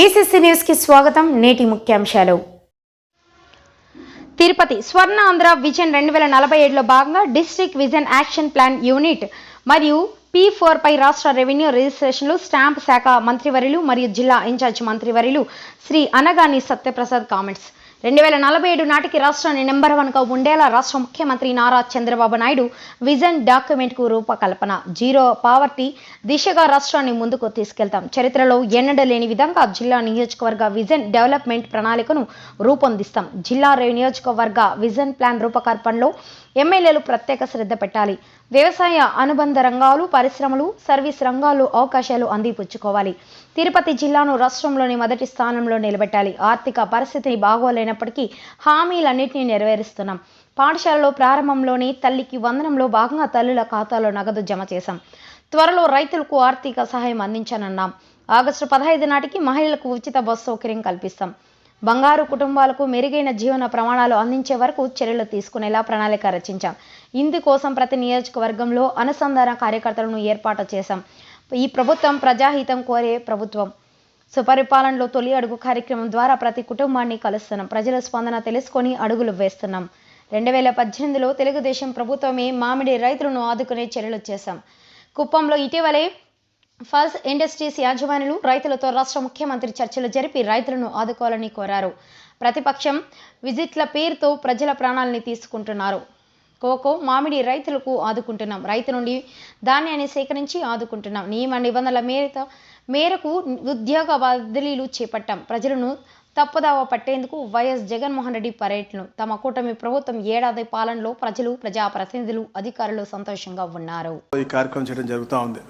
BCC న్యూస్కి స్వాగతం. నేటి ముఖ్యాంశాలు. తిరుపతి స్వర్ణ ఆంధ్ర విజన్ రెండు వేల నలభై ఏడులో భాగంగా district vision action plan unit మరియు పి ఫోర్ పై రాష్ట్ర రెవెన్యూ రిజిస్ట్రేషన్లు స్టాంప్ శాఖ మంత్రివర్యులు మరియు జిల్లా ఇన్ఛార్జ్ మంత్రివర్యులు శ్రీ అనగాని సత్యప్రసాద్ కామెంట్స్. రెండు వేల నలభై ఏడు నాటికి రాష్ట్రాన్ని నెంబర్ వన్గా ఉండేలా రాష్ట్ర ముఖ్యమంత్రి నారా చంద్రబాబు నాయుడు విజన్ డాక్యుమెంట్కు రూపకల్పన. జీరో పావర్టీ దిశగా రాష్ట్రాన్ని ముందుకు తీసుకెళ్తాం. చరిత్రలో ఎన్నడలేని విధంగా జిల్లా నియోజకవర్గ విజన్ డెవలప్మెంట్ ప్రణాళికను రూపొందిస్తాం. జిల్లా నియోజకవర్గ విజన్ ప్లాన్ రూపకల్పనలో ఎమ్మెల్యేలు ప్రత్యేక శ్రద్ధ పెట్టాలి. వ్యవసాయ అనుబంధ రంగాలు పరిశ్రమలు సర్వీస్ రంగాల్లో అవకాశాలు అందిపుచ్చుకోవాలి. తిరుపతి జిల్లాను రాష్ట్రంలోని మొదటి స్థానంలో నిలబెట్టాలి. ఆర్థిక పరిస్థితిని బాగోలేనప్పటికీ హామీలన్నింటినీ నెరవేరుస్తున్నాం. పాఠశాలలో ప్రారంభంలోని తల్లికి వందనంలో భాగంగా తల్లుల ఖాతాలో నగదు జమ చేశాం. త్వరలో రైతులకు ఆర్థిక సహాయం అందించానన్నాం. ఆగస్టు పదహైదు నాటికి మహిళలకు ఉచిత బస్సు సౌకర్యం కల్పిస్తాం. బంగారు కుటుంబాలకు మెరుగైన జీవన ప్రమాణాలు అందించే వరకు చర్యలు తీసుకునేలా ప్రణాళిక రచించాం. ఇందుకోసం ప్రతి నియోజకవర్గంలో అనుసంధాన కార్యకర్తలను ఏర్పాటు చేశాం. ఈ ప్రభుత్వం ప్రజాహితం కోరే ప్రభుత్వం. సుపరిపాలనలో తొలి అడుగు కార్యక్రమం ద్వారా ప్రతి కుటుంబాన్ని కలుస్తున్నాం. ప్రజల స్పందన తెలుసుకొని అడుగులు వేస్తున్నాం. రెండు వేల పద్దెనిమిదిలో తెలుగుదేశం ప్రభుత్వమే మామిడి రైతులను ఆదుకునే చర్యలు చేశాం. కుప్పంలో ఇటీవలే ఫల్స్ ఇండస్ట్రీస్ యాజమానులు రైతులతో రాష్ట్ర ముఖ్యమంత్రి చర్చలు జరిపి రైతులను ఆదుకోవాలని కోరారు. ప్రతిపక్షం విజిట్ల పేరుతో ప్రజల ప్రాణాలని తీసుకుంటున్నారు. కోకో మామిడి రైతులకు ఆదుకుంటున్నాం. రైతు నుండి ధాన్యాన్ని సేకరించి ఆదుకుంటున్నాం. నియమ నిబంధనల మేరతో మేరకు ఉద్యోగ బదిలీలు చేపట్టాం. ప్రజలను తప్పుదావ పట్టేందుకు వైఎస్ జగన్మోహన్ రెడ్డి పర్యటనలు. తమ కూటమి ప్రభుత్వం ఏడాది పాలనలో ప్రజలు ప్రజాప్రతినిధులు అధికారులు సంతోషంగా ఉన్నారు. ఈ కార్యక్రమం చేయడం జరుగుతూ ఉంది.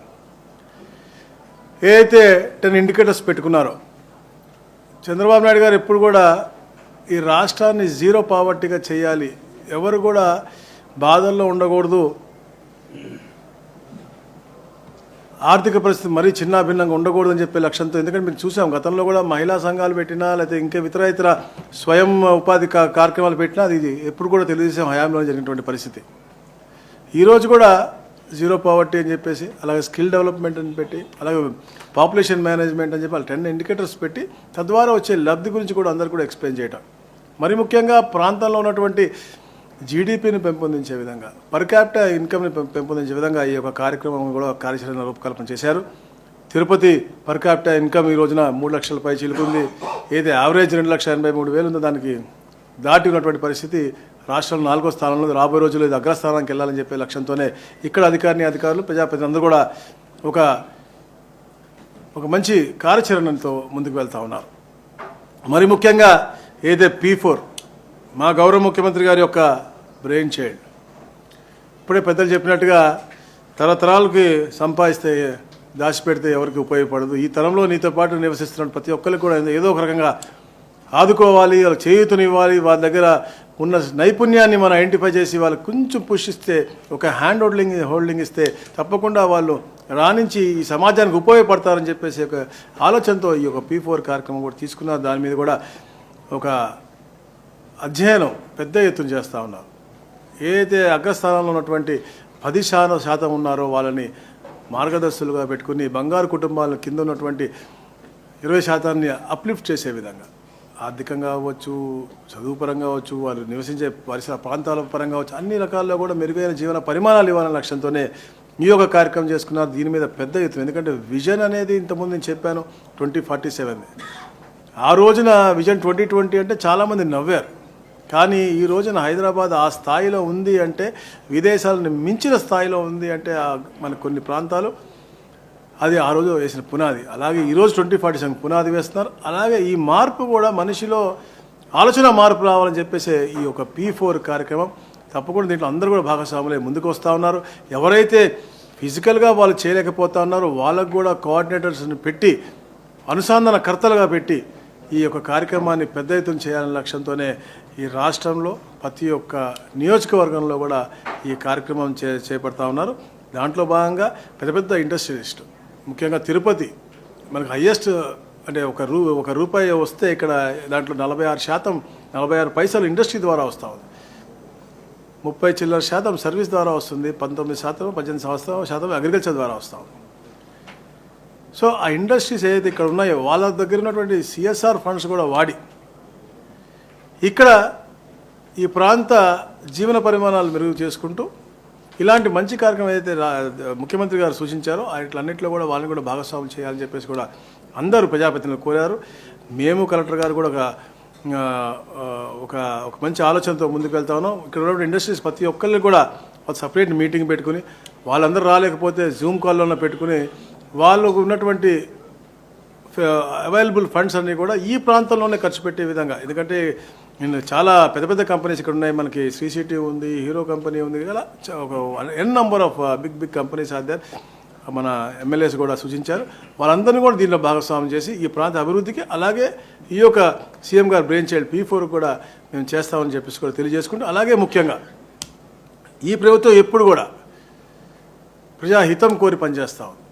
ఏదైతే టెన్ ఇండికేటర్స్ పెట్టుకున్నారో చంద్రబాబు నాయుడు గారు ఎప్పుడు కూడా ఈ రాష్ట్రాన్ని జీరో పావర్టీగా చేయాలి ఎవరు కూడా బాధల్లో ఉండకూడదు. ఆర్థిక పరిస్థితి మరీ చిన్నాభిన్నంగా ఉండకూడదు అని చెప్పే లక్ష్యంతో ఎందుకంటే మీరు చూసాం గతంలో కూడా మహిళా సంఘాలు పెట్టినా లేకపోతే ఇంకా ఇతర ఇతర స్వయం ఉపాధి కార్యక్రమాలు పెట్టినా అది ఎప్పుడు కూడా తెలుగుదేశం హయాంలో జరిగినటువంటి పరిస్థితి. ఈరోజు కూడా జీరో పావర్టీ అని చెప్పేసి అలాగే స్కిల్ డెవలప్మెంట్ అని పెట్టి అలాగే పాపులేషన్ మేనేజ్మెంట్ అని చెప్పి అలా టెన్ ఇండికేటర్స్ పెట్టి తద్వారా వచ్చే లబ్ధి గురించి కూడా అందరు కూడా ఎక్స్ప్లెయిన్ చేయటం. మరి ముఖ్యంగా ప్రాంతంలో ఉన్నటువంటి జీడిపిని పెంపొందించే విధంగా పర్ క్యాపిటల్ ఇన్కమ్ని పెం- పెంపొందించే విధంగా ఈ యొక్క కార్యక్రమం కూడా కార్యాచరణ రూపకల్పన చేశారు. తిరుపతి పర్ క్యాపిటల్ ఇన్కమ్ ఈ రోజున మూడు లక్షల పై చిలుకుంది ఏదైతే యావరేజ్ రెండు లక్షల ఎనభై మూడు వేలు ఉందో దానికి దాటి ఉన్నటువంటి పరిస్థితి రాష్ట్రంలో నాలుగో స్థానంలో రాబోయే రోజుల్లో ఇది అగ్రస్థానానికి వెళ్ళాలని చెప్పే లక్ష్యంతోనే ఇక్కడ అధికారిని అధికారులు ప్రజాప్రతినిధులందరూ కూడా ఒక ఒక మంచి కార్యాచరణతో ముందుకు వెళ్తా ఉన్నారు. మరి ముఖ్యంగా ఏదే పీ ఫోర్ మా గౌరవ ముఖ్యమంత్రి గారి యొక్క బ్రెయిన్ చైల్డ్ ఇప్పుడే పెద్దలు చెప్పినట్టుగా తరతరాలకి సంపాదిస్తే దాచిపెడితే ఎవరికి ఉపయోగపడదు. ఈ తరంలో నీతో పాటు నివసిస్తున్న ప్రతి ఒక్కరికి కూడా ఏదో ఒక రకంగా ఆదుకోవాలి వాళ్ళకి చేయూతనివ్వాలి వాళ్ళ దగ్గర ఉన్న నైపుణ్యాన్ని మనం ఐడెంటిఫై చేసి వాళ్ళు కొంచెం పుషిస్తే ఒక హ్యాండ్ హోల్డింగ్ హోల్డింగ్ ఇస్తే తప్పకుండా వాళ్ళు రాణించి ఈ సమాజానికి ఉపయోగపడతారని చెప్పేసి ఒక ఆలోచనతో ఈ యొక్క పీ ఫోర్ కార్యక్రమం కూడా తీసుకున్నారు. దాని మీద కూడా ఒక అధ్యయనం పెద్ద ఎత్తున చేస్తూ ఉన్నారు. ఏదైతే అగ్రస్థానంలో ఉన్నటువంటి పది శాతం శాతం ఉన్నారో వాళ్ళని మార్గదర్శులుగా పెట్టుకుని బంగారు కుటుంబాల కింద ఉన్నటువంటి ఇరవై శాతాన్ని అప్లిఫ్ట్ చేసే విధంగా ఆర్థికంగా అవ్వచ్చు చదువు పరంగా అవ్వచ్చు వాళ్ళు నివసించే పరిసర ప్రాంతాల పరంగా అవ్వచ్చు అన్ని రకాల్లో కూడా మెరుగైన జీవన పరిమాణాలు ఇవ్వాలనే లక్ష్యంతోనే ఈ యొక్క కార్యక్రమం చేసుకున్నారు. దీని మీద పెద్ద ఎత్తున ఎందుకంటే విజన్ అనేది ఇంతకుముందు నేను చెప్పాను ట్వంటీ ఫార్టీ సెవెన్. ఆ రోజున విజన్ ట్వంటీ ట్వంటీ అంటే చాలామంది నవ్వారు. కానీ ఈ రోజున హైదరాబాద్ ఆ స్థాయిలో ఉంది అంటే విదేశాలను మించిన స్థాయిలో ఉంది అంటే మన కొన్ని ప్రాంతాలు అది ఆ రోజు వేసిన పునాది. అలాగే ఈరోజు ట్వంటీ ఫార్టీ సెవెన్ పునాది వేస్తున్నారు. అలాగే ఈ మార్పు కూడా మనిషిలో ఆలోచన మార్పు రావాలని చెప్పేసి ఈ యొక్క పీ ఫోర్ కార్యక్రమం తప్పకుండా దీంట్లో అందరూ కూడా భాగస్వాములే ముందుకు వస్తూ ఉన్నారు. ఎవరైతే ఫిజికల్గా వాళ్ళు చేయలేకపోతా ఉన్నారో వాళ్ళకు కూడా కోఆర్డినేటర్స్ని పెట్టి అనుసంధాన కర్తలుగా పెట్టి ఈ యొక్క కార్యక్రమాన్ని పెద్ద ఎత్తున చేయాలనే లక్ష్యంతోనే ఈ రాష్ట్రంలో ప్రతి ఒక్క నియోజకవర్గంలో కూడా ఈ కార్యక్రమం చే చేపడతా ఉన్నారు. దాంట్లో భాగంగా పెద్ద పెద్ద ఇండస్ట్రియలిస్టు ముఖ్యంగా తిరుపతి మనకు హయ్యెస్ట్ అంటే ఒక రూ ఒక రూపాయి వస్తే ఇక్కడ దాంట్లో నలభై ఆరు శాతం నలభై ఆరు పైసలు ఇండస్ట్రీ ద్వారా వస్తూ ఉంది. ముప్పై చిల్లర శాతం సర్వీస్ ద్వారా వస్తుంది పంతొమ్మిది శాతం పద్దెనిమిది సంవత్సరం శాతం అగ్రికల్చర్ ద్వారా వస్తూ ఉంది. సో ఆ ఇండస్ట్రీస్ ఏదైతే ఇక్కడ ఉన్నాయో వాళ్ళ దగ్గర ఉన్నటువంటి సిఎస్ఆర్ ఫండ్స్ కూడా వాడి. ఇక్కడ ఈ ప్రాంత జీవన పరిమాణాలు మెరుగు చేసుకుంటూ ఇలాంటి మంచి కార్యక్రమం ఏదైతే రా- ముఖ్యమంత్రి గారు సూచించారో అన్నింటిలో కూడా వాళ్ళని కూడా భాగస్వాములు చేయాలని చెప్పేసి కూడా అందరూ ప్రజాప్రతినిధులు కోరారు. మేము కలెక్టర్ గారు కూడా ఒక ఒక ఒక మంచి ఆలోచనతో ముందుకు వెళ్తా ఉన్నాం. ఇక్కడ ఇండస్ట్రీస్ ప్రతి ఒక్కరిని కూడా ఒక సపరేట్ మీటింగ్ పెట్టుకుని వాళ్ళందరూ రాలేకపోతే జూమ్ కాల్లోనే పెట్టుకుని వాళ్ళకు ఉన్నటువంటి అవైలబుల్ ఫండ్స్ అన్నీ కూడా ఈ ప్రాంతంలోనే ఖర్చు పెట్టే విధంగా ఎందుకంటే నేను చాలా పెద్ద పెద్ద కంపెనీస్ ఇక్కడ ఉన్నాయి. మనకి శ్రీ ఉంది హీరో కంపెనీ ఉంది. ఇలా ఒక n number of big big companies are there మన ఎమ్మెల్యేస్ కూడా సూచించారు. వాళ్ళందరినీ కూడా దీనిలో భాగస్వామ్యం చేసి ఈ ప్రాంత అభివృద్ధికి అలాగే ఈ యొక్క సీఎం గారు బ్రెయిన్ చైల్డ్ పీ ఫోర్ కూడా మేము చేస్తామని చెప్పేసి కూడా తెలియజేసుకుంటూ అలాగే ముఖ్యంగా ఈ ప్రభుత్వం ఎప్పుడు కూడా ప్రజాహితం కోరి పనిచేస్తా ఉంది.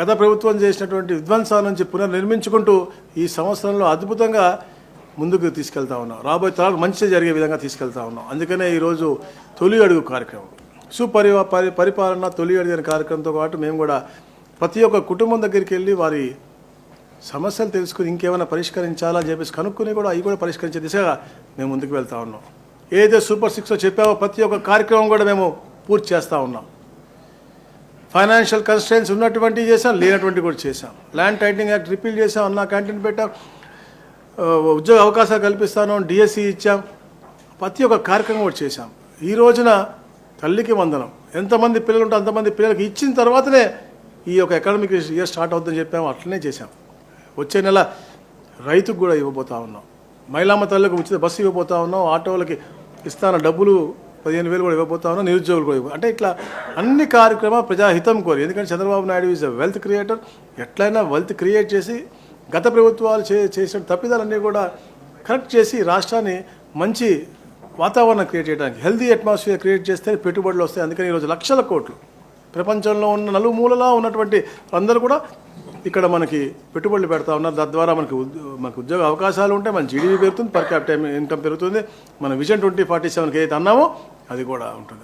గత ప్రభుత్వం చేసినటువంటి విధ్వంసాల నుంచి పునర్నిర్మించుకుంటూ ఈ సంవత్సరంలో అద్భుతంగా ముందుకు తీసుకెళ్తా ఉన్నాం. రాబోయే తరాలు మంచి జరిగే విధంగా తీసుకెళ్తా ఉన్నాం. అందుకనే ఈరోజు తొలి అడుగు కార్యక్రమం. సుపరివా పరి పరిపాలన తొలి అడుగు అనే కార్యక్రమంతో పాటు మేము కూడా ప్రతి ఒక్క కుటుంబం దగ్గరికి వెళ్ళి వారి సమస్యలు తెలుసుకుని ఇంకేమైనా పరిష్కరించాలా అని చెప్పేసి కనుక్కుని కూడా అవి కూడా పరిష్కరించే దిశగా మేము ముందుకు వెళ్తా ఉన్నాం. ఏదైతే సూపర్ సిక్స్లో చెప్పామో ప్రతి ఒక్క కార్యక్రమం కూడా మేము పూర్తి చేస్తూ ఉన్నాం. ఫైనాన్షియల్ కన్స్ట్రెయిన్స్ ఉన్నటువంటివి చేసాం లేనటువంటి కూడా చేసాం ల్యాండ్ టైటింగ్ యాక్ట్ రిపీల్ చేసాం అన్న క్యాంటీన్ పెట్టాం. ఉద్యోగ అవకాశాలు కల్పిస్తాను డిఎస్సి ఇచ్చాం. ప్రతి ఒక్క కార్యక్రమం కూడా చేశాం. ఈ రోజున తల్లికి వందనం. ఎంతమంది పిల్లలు ఉంటే అంతమంది పిల్లలకి ఇచ్చిన తర్వాతనే ఈ యొక్క అకాడమిక్ ఇయర్ స్టార్ట్ అవుతుందని చెప్పాము. అట్లనే చేశాం. వచ్చే నెల రైతుకు కూడా ఇవ్వబోతా ఉన్నాం. మహిళామ తల్లికి ఉచిత బస్సు ఇవ్వబోతా ఉన్నాం. ఆటోలకి ఇస్తాన డబ్బులు పదిహేను వేలు కూడా ఇవ్వబోతా ఉన్నాం. నిరుద్యోగులు కూడా ఇవ్వ అంటే ఇట్లా అన్ని కార్యక్రమాలు ప్రజాహితం కోరి. ఎందుకంటే Chandrababu Naidu is a wealth creator ఎట్లయినా వెల్త్ క్రియేట్ చేసి గత ప్రభుత్వాలు చే చేసిన తప్పిదాలన్నీ కూడా కరెక్ట్ చేసి రాష్ట్రాన్ని మంచి వాతావరణం క్రియేట్ చేయడానికి హెల్దీ అట్మాస్ఫియర్ క్రియేట్ చేస్తే పెట్టుబడులు వస్తాయి. అందుకని ఈరోజు లక్షల కోట్లు. ప్రపంచంలో ఉన్న నలుమూలలా ఉన్నటువంటి అందరూ కూడా ఇక్కడ మనకి పెట్టుబడులు పెడతా ఉన్నారు. తద్వారా మనకి మనకు ఉద్యోగ అవకాశాలు ఉంటాయి. మన జీడీపీ పెరుగుతుంది పర్ క్యాపిటల్ ఇన్కమ్ పెరుగుతుంది. మన విజన్ ట్వంటీ ఫార్టీ సెవెన్కి ఏదైతే అన్నామో అది కూడా ఉంటుంది.